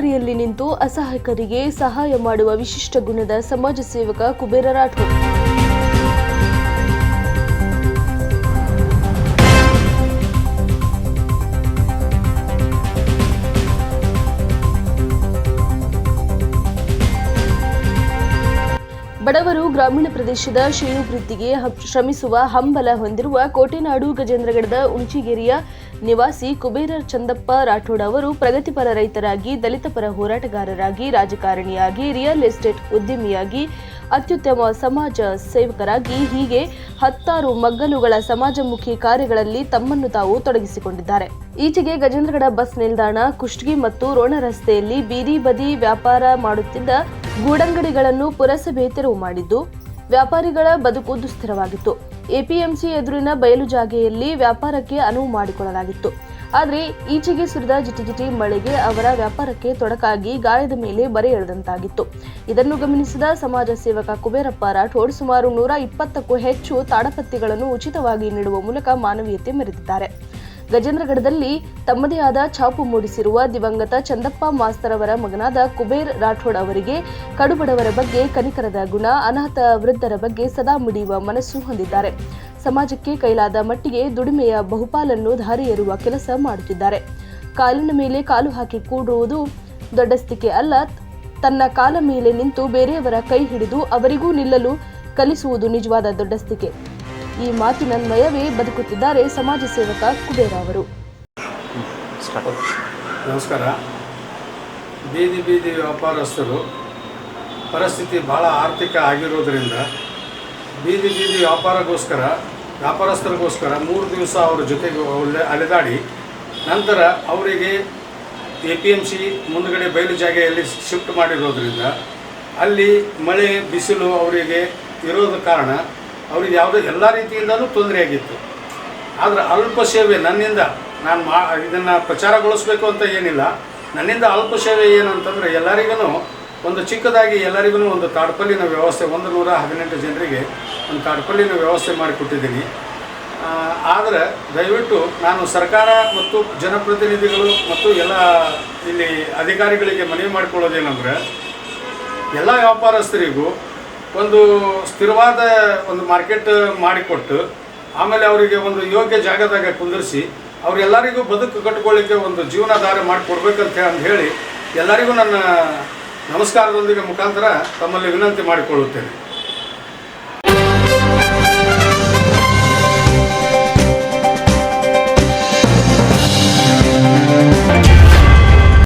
ಕತ್ತಲರಿಯಲ್ಲಿ ನಿಂತು ಅಸಹಾಯಕರಿಗೆ ಸಹಾಯ ಮಾಡುವ ವಿಶಿಷ್ಟ ಗುಣದ ಸಮಾಜ ಸೇವಕ ಕುಬೇರ ರಾಠೋಡ್. ಬಡವರು ಗ್ರಾಮೀಣ ಪ್ರದೇಶದ ಶ್ರೇಯೋಭಿವೃದ್ಧಿಗೆ ಶ್ರಮಿಸುವ ಹಂಬಲ ಹೊಂದಿರುವ ಕೋಟೆನಾಡು ಗಜೇಂದ್ರಗಡದ ಉಂಚಿಗೇರಿಯ ನಿವಾಸಿ ಕುಬೇರ ಚಂದಪ್ಪ ರಾಠೋಡ್ ಅವರು ಪ್ರಗತಿಪರ ರೈತರಾಗಿ ದಲಿತ ಪರ ಹೋರಾಟಗಾರರಾಗಿ, ರಾಜಕಾರಣಿಯಾಗಿ, ರಿಯಲ್ ಎಸ್ಟೇಟ್ ಉದ್ಯಮಿಯಾಗಿ, ಅತ್ಯುತ್ತಮ ಸಮಾಜ ಸೇವಕರಾಗಿ, ಹೀಗೆ ಹತ್ತಾರು ಮಗ್ಗಲುಗಳ ಸಮಾಜಮುಖಿ ಕಾರ್ಯಗಳಲ್ಲಿ ತಮ್ಮನ್ನು ತಾವು ತೊಡಗಿಸಿಕೊಂಡಿದ್ದಾರೆ. ಈಚೆಗೆ ಗಜೇಂದ್ರಗಡ ಬಸ್ ನಿಲ್ದಾಣ, ಕುಷ್ಟಗಿ ಮತ್ತು ರೋಣ ರಸ್ತೆಯಲ್ಲಿ ಬೀದಿ ಬದಿ ವ್ಯಾಪಾರ ಮಾಡುತ್ತಿದ್ದ ಗೂಡಂಗಡಿಗಳನ್ನು ಪುರಸಭೆ ತೆರವು ಮಾಡಿದ್ದು, ವ್ಯಾಪಾರಿಗಳ ಬದುಕು ದುಸ್ಥಿರವಾಗಿತ್ತು. ಎಪಿಎಂಸಿ ಎದುರಿನ ಬಯಲು ಜಾಗೆಯಲ್ಲಿ ವ್ಯಾಪಾರಕ್ಕೆ ಅನುವು ಮಾಡಿಕೊಡಲಾಗಿತ್ತು ಆದರೆ ಈಚೆಗೆ ಸುರಿದ ಜಿಟಿಜಿಟಿ ಮಳೆಗೆ ಅವರ ವ್ಯಾಪಾರಕ್ಕೆ ತೊಡಕಾಗಿ ಗಾಯದ ಮೇಲೆ ಬರೆ ಎಳೆದಂತಾಗಿತ್ತು. ಇದನ್ನು ಗಮನಿಸಿದ ಸಮಾಜ ಸೇವಕ ಕುಬೇರಪ್ಪ ರಾಠೋಡ್ ಸುಮಾರು ನೂರ ಇಪ್ಪತ್ತಕ್ಕೂ ಹೆಚ್ಚು ತಾಡಪತ್ತಿಗಳನ್ನು ಉಚಿತವಾಗಿ ನೀಡುವ ಮೂಲಕ ಮಾನವೀಯತೆ ಮೆರೆದಿದ್ದಾರೆ. ಗಜೇಂದ್ರಗಡದಲ್ಲಿ ತಮ್ಮದೇ ಆದ ಛಾಪು ಮೂಡಿಸಿರುವ ದಿವಂಗತ ಚಂದಪ್ಪ ಮಾಸ್ತರ್ ಅವರ ಮಗನಾದ ಕುಬೇರ್ ರಾಠೋಡ್ ಅವರಿಗೆ ಕಡುಬಡವರ ಬಗ್ಗೆ ಕನಿಕರದ ಗುಣ, ಅನಾಥ ವೃದ್ಧರ ಬಗ್ಗೆ ಸದಾ ಮುಡಿಯುವ ಮನಸ್ಸು ಹೊಂದಿದ್ದಾರೆ. ಸಮಾಜಕ್ಕೆ ಕೈಲಾದ ಮಟ್ಟಿಗೆ ದುಡಿಮೆಯ ಬಹುಪಾಲನ್ನು ಧಾರೆಯೇರುವ ಕೆಲಸ ಮಾಡುತ್ತಿದ್ದಾರೆ. ಕಾಲಿನ ಮೇಲೆ ಕಾಲು ಹಾಕಿ ಕೂಡುವುದು ದೊಡ್ಡಸ್ತಿಕೆ ಅಲ್ಲ. ತನ್ನ ಕಾಲ ಮೇಲೆ ನಿಂತು ಬೇರೆಯವರ ಕೈ ಹಿಡಿದು ಅವರಿಗೂ ನಿಲ್ಲಲು ಕಲಿಸುವುದು ನಿಜವಾದ ದೊಡ್ಡಸ್ತಿಕೆ. ಈ ಮಾತಿನನ್ವಯವೇ ಬದುಕುತ್ತಿದ್ದಾರೆ ಸಮಾಜ ಸೇವಕ ಕುಬೇರ ಅವರು. ನಮಸ್ಕಾರ. ಬೀದಿ ಬೀದಿ ವ್ಯಾಪಾರಸ್ಥರು, ಪರಿಸ್ಥಿತಿ ಭಾಳ ಆರ್ಥಿಕ ಆಗಿರೋದ್ರಿಂದ ಬೀದಿ ಬೀದಿ ವ್ಯಾಪಾರಗೋಸ್ಕರ, ವ್ಯಾಪಾರಸ್ಥರಿಗೋಸ್ಕರ ಮೂರು ದಿವಸ ಅವ್ರ ಜೊತೆಗೆ ಒಳ್ಳೆ ಅಲೆದಾಡಿ, ನಂತರ ಅವರಿಗೆ ಎ ಪಿ ಎಂ ಸಿ ಮುಂದುಗಡೆ ಬಯಲು ಜಾಗೆಯಲ್ಲಿ ಶಿಫ್ಟ್ ಮಾಡಿರೋದ್ರಿಂದ ಅಲ್ಲಿ ಮಳೆ, ಬಿಸಿಲು ಅವರಿಗೆ ಇರೋದ ಕಾರಣ ಅವ್ರಿಗೆ ಯಾವುದೋ ಎಲ್ಲ ರೀತಿಯಿಂದಲೂ ತೊಂದರೆಯಾಗಿತ್ತು ಆದರೆ ಅಲ್ಪ ಸೇವೆ ನನ್ನಿಂದ ನಾನು ಮಾ, ಇದನ್ನು ಪ್ರಚಾರಗೊಳಿಸ್ಬೇಕು ಅಂತ ಏನಿಲ್ಲ. ನನ್ನಿಂದ ಅಲ್ಪ ಸೇವೆ ಏನಂತಂದರೆ ಎಲ್ಲರಿಗೂ ಒಂದು ಚಿಕ್ಕದಾಗಿ ಎಲ್ಲರಿಗೂ ಒಂದು ತಾಡ್ಪಲ್ಲಿನ ವ್ಯವಸ್ಥೆ, ಒಂದು ನೂರ ಹದಿನೆಂಟು ಜನರಿಗೆ ಒಂದು ತಾಡ್ಪಲ್ಲಿನ ವ್ಯವಸ್ಥೆ ಮಾಡಿಕೊಟ್ಟಿದ್ದೀನಿ. ಆದರೆ ದಯವಿಟ್ಟು ನಾನು ಸರ್ಕಾರ ಮತ್ತು ಜನಪ್ರತಿನಿಧಿಗಳು ಮತ್ತು ಎಲ್ಲ ಇಲ್ಲಿ ಅಧಿಕಾರಿಗಳಿಗೆ ಮನವಿ ಮಾಡಿಕೊಳ್ಳೋದೇನೆಂದರೆ, ಎಲ್ಲ ವ್ಯಾಪಾರಸ್ಥರಿಗೂ ಒಂದು ಸ್ಥಿರವಾದ ಒಂದು ಮಾರ್ಕೆಟ್ ಮಾಡಿಕೊಟ್ಟು, ಆಮೇಲೆ ಅವರಿಗೆ ಒಂದು ಯೋಗ್ಯ ಜಾಗದಾಗ ಕುಂದಿರಿಸಿ, ಅವರೆಲ್ಲರಿಗೂ ಬದುಕು ಕಟ್ಟಿಕೊಳ್ಳಿಕ್ಕೆ ಒಂದು ಜೀವನಾಧಾರ ಮಾಡಿಕೊಡ್ಬೇಕಂತ ಹೇಳಿ ಎಲ್ಲರಿಗೂ ನನ್ನ ನಮಸ್ಕಾರದೊಂದಿಗೆ ಮುಖಾಂತರ ತಮ್ಮಲ್ಲಿ ವಿನಂತಿ ಮಾಡಿಕೊಳ್ಳುತ್ತೇನೆ.